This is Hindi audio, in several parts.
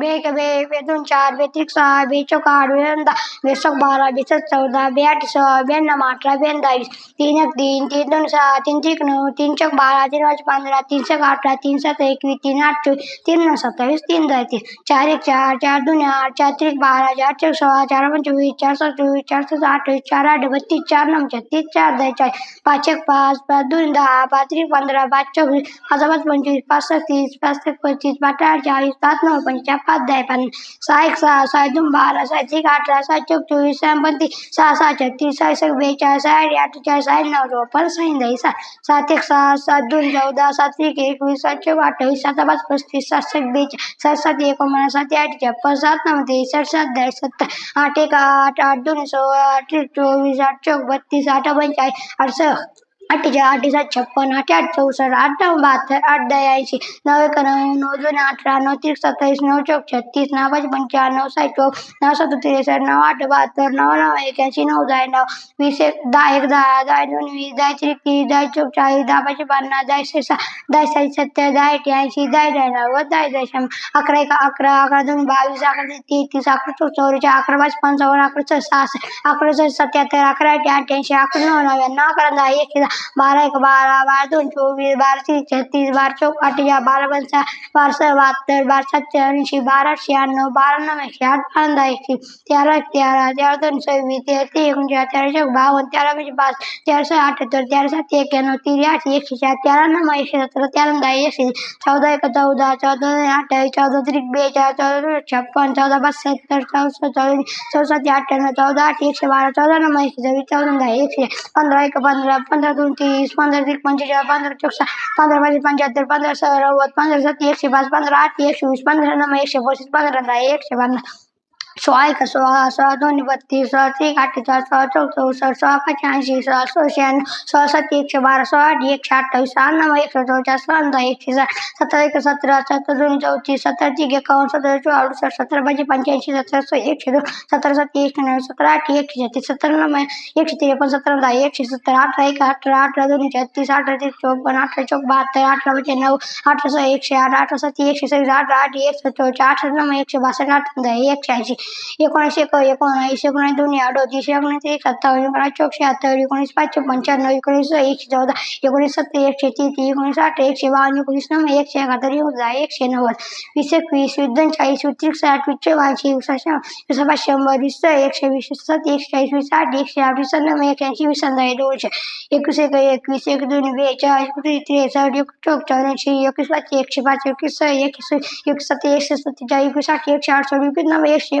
बे एक बे एक बे चार बे त्रिक सहा बे चौक, आठ बे नंदा बे सक बारा बे सक चौदा बे आठ सोळा बे नऊ, अठरा बे एकोणवीस तीन, एक, तीन तीन, दोन, सहा, तीन त्रिक नऊ, तीन, चौक, बारा, तीन, पाच, पंधरा, तीन सक अठरा, तीन, सात, एकवीस, तीन, आठ, चोवीस, तीन, नऊ, सत्तावीस, तीन दहा तीस चार, एक, चार चार, दोन, आठ, चार त्रिक बारा, चार, चौक सोळा चार, पंचवीस, चार, सात, चोवीस, चार, सात अठ्ठावीस चार, आठ, बत्तीस, चार, नऊ, छत्तीस, चार, दहा चाळीस पाच, एक, पाच पाच, दोन, दहा, पाच त्रिक पंधरा, पाच, चोवीस, पाच पाच, पंचवीस, पाच, सहा, तीस, पाच एक पस्तीस, पाच आठ चाळीस पाच नऊ पंचेचाळीस पाच दहा सहा एक सहा सहा दोन बारा सहा एक अठरा सहा चौक चोवीस सहा पंचवीस सहा सहा छत्तीस सहा एक बेचाळीस सहा आठ अठ्ठेचाळीस सहा नऊ चोपन्न सहा दहा, सात सात, एक सहा सात दोन चौदा सात, एक एकवीस सात, चौक अठ्ठावीस सात पाच पस्तीस सात एक बेचाळीस सात सात एकोणपन्नास सात, आठ छप्पन सात नऊ तेवीस सात सात दहा सत्तर आठ एक, आठ आठ दोन सोळा आठ एक चोवीस आठ, चौक, बत्तीस, आठ पंचेचाळीस आठ सहा आठ सात छप्पन आठ आठ चौसष्ट, आठ नऊ बहात्तर आठ दहा ऐंशी, नऊ एक नऊ नऊ दोन अठरा नऊ त्रिक सत्तावीस, नऊ चौक छत्तीस, नऊ पाच पंचावन्न, नऊ सात चौक, नऊ सात त्रेसष्ट, नऊ आठ बहात्तर, नऊ नऊ एक्याऐंशी, नऊ दहा नऊ, वीस एक, दहा एक दहा दहा दोन दहा त्रिक तीस दहा चौक चाळीस, दहा पाच एकशे सहा, दहा सात सत्तर, दहा एक ऐंशी, दहा दहा नव्वद, दहा शंभर, अकरा एक, अकरा अकरा दोन बावीस, अकरा तेहतीस, अकरा चौक चौवेचाळीस अकरा पाच पंचावन्न, अकरा सहासष्ट, अकरा छे सत्याहत्तर, अकरा अकरा नऊ नव्याण्णव, अकरा दहा एकशे दहा बारा एक बारा बारा दोन चोवीस बारा तीन, छत्तीस बारा चौक अठ्ठेचाळीस बारा पंचा बारा सहा बहात्तर बारा सातशे ऐंशी बारा शहाण्णव बारा नऊ एकशे आठ बारा दहा एकशे तेरा एक तेरा तेरा दोन सव्वीस तेरा ते एकोणचाळीस तेरा चौक बावन्न तेरा म्हणजे पाच तेरा सहा अठ्ठ्याहत्तर तेरा सात एक्क्याण्णव तेरा आठ एकशे चार तेरा नऊ एकशे सतरा तेरा दहा एकशे चौदा एक चौदा चौदा दोन अठ्ठावीस चौदा त्रिक बेचाळीस चौदा छप्पन चौदा पाच सत्तर चौसष्ट चौदा चौसष्ट अठ्ठ्याण्णव चौदा आठ एकशे बारा चौदा नऊ एकशे चोवीस चौदा दहा एकशे पंधरा एक पंधरा पंधरा दोन तीस पंधरा तीस पंचेचाळीस पंधरा चौसा पंधरा पाच पंच्याहत्तर पंधरा नव्वद पंधरा सात एकशे पाच पंधरा आठ एकशे वीस पंधरा नऊ एकशे पस्तीस पंधरा दहा एकशे पन्नास. सोळा एक सोळा सोळा दोन बत्तीस सोळा त्रिक अठ्ठेचाळीस सोळा चौसष्ट सोळा पाच ऐंशी सोळा सोळाशे सोळा सात एकशे बारा सोळा आठ एकशे अठ्ठावीस सहा नऊ एकशे चौचाळीस सोळा दहा एकशे सहा सतरा एक सतरा सतरा दोन चौतीस सतरा तीन एकावन्न सतरा चौदा अडुसष्ट सतरा पाच पंच्याऐंशी सतरा सहा एकशे दोन सतरा सात एकशे नऊ सतरा आठ एकशे छत्तीस सतरा नऊ एकशे त्रेपन्न सतरा दहा एकशे सत्तर अठरा एक अठरा अठरा दोन छत्तीस अठरा तीस चौपन्न अठरा चौक बहात्तर अठरा म्हणजे नऊ अठरा सहा एकशे आठ अठरा सात एकशे सव्वीस अठरा आठ एकशे चौचाळीस अठरा नऊ एकशे बासष्ट आठ दहा एकशे ऐंशी एकोणीसशे एक एकोणऐंशी एकोणीस दोन अडोतीस एकोणीस एक सत्तावन्न एकोणीस चौक शहात्तर एकोणीस पाचशे पंच्याण्णव एकोणीस एकशे चौदा एकोणीस सत्तर एकशे तेहतीस एकोणीस आठ एकशे बावन्न एकोणीस नऊ एकशे एकाहत्तर एकोणीस दहा एकशे नव्वद वीस एकवीस वीस चाळीस वीस साठ वीस चौऐंशी वीस शंभर वीस एकशे वीस सात एकशे चाळीस वीस आठ एकशे आठ वीस नऊ एकशे ऐंशी वीस दहा दोनशे एकवीस एक एकवीस एक दोन बेचाळीस त्रेसष्ट एक चौक चौऱ्याऐंशी एकवीस पाच एकशे पाच एकवीस एकशे एकवीस सत्तर एकशे सत्तेचाळीस एकवीस आठ एकशे आठशे एकवीस नऊ एकशे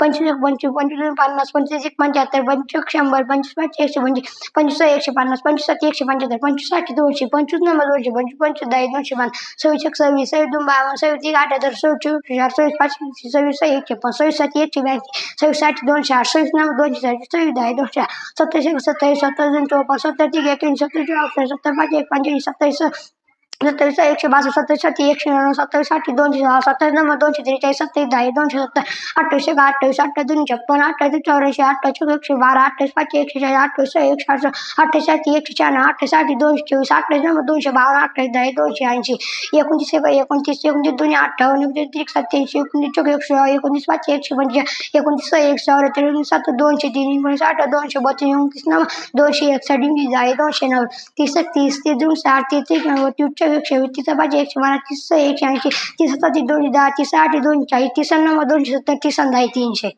पंचवीस पंचवीस पंचवीस पन्नास पंचवीस एक पंच्याहत्तर पंचवीस शंभर पंचवीस पाच एकशे पंचवीस पंचवीस एकशे पन्नास पंचवीस सात एकशे पंच्याहत्तर पंचवीस साठ दोनशे पंचवीस नंबर दोनशे पंचवीस पंचवीस दहा दोनशे पन्नास सव्वीस एक सव्वीस सव्वीस दोन बावन्न सव्वीस एक अठ्याहत्तर सव्वीस चार सव्वीस पाच सव्वीस एकशे पाच सव्वीस सात एकशे ब्याऐंशी सव्वीस साठ दोनशे आठ सव्वीस नंबर दोनशे साठ सव्वीस दहा दोनशे सत्तावीस एक सत्तावीस सत्तावीस दोन चौपन्न सत्तर तीन एकोणीस सत्तर चौदा सत्तर पाच एक पंचवीस सत्तावीस सत्तावीस एकशे बासष्ट सत्तावीस साठी एकशे नव्याण्णव सत्तावीस साठी दोनशे सहा सत्तावीस नंबर दोनशे त्रेचाळीस सत्तावीस दहा दोनशे सत्तर अठ्ठावीस एक अठ्ठावीस अठ्ठावीस दोन छप्पन अठ्ठावीस चौऱ्याऐंशी अठ्ठावीस एकशे बारा अठ्ठावीस पाच एकशे चाळीस अठ्ठावीस एकशे आठ अठ्ठावीस साठी एकशे शहाण्णव अठ्ठावीससाठी दोनशे चोवीस अठ्ठावीस नंबर दोनशे बावन्न अठ्ठावीस दहा दोनशे ऐंशी एकोणतीस एक एकोणतीस एकोणतीस दोन अठ्ठावन्न एकोणतीस त्रिक सत्याऐंशी एकोणतीस चौक एकशे एकोणतीस पाच एकशे पंचवीस एकोणतीस एकशे एकोणतीस सात दोनशे तीन एकोणीस आठ दोनशे बत्तीस एकोणतीस नऊ दोनशे एकसष्ट दहा दोनशे नऊ तीस तीस तीस दोनशे आठ तीस तीस नव्वद एकशे वीस तीस पाच एकशे बारा तीस एकशे ऐंशी तीस सत्ता तीस दोनशे दहा तीस आठ दोनशे चाळीस तीस नव्वद दोनशे सत्तर तीस दहा तीनशे.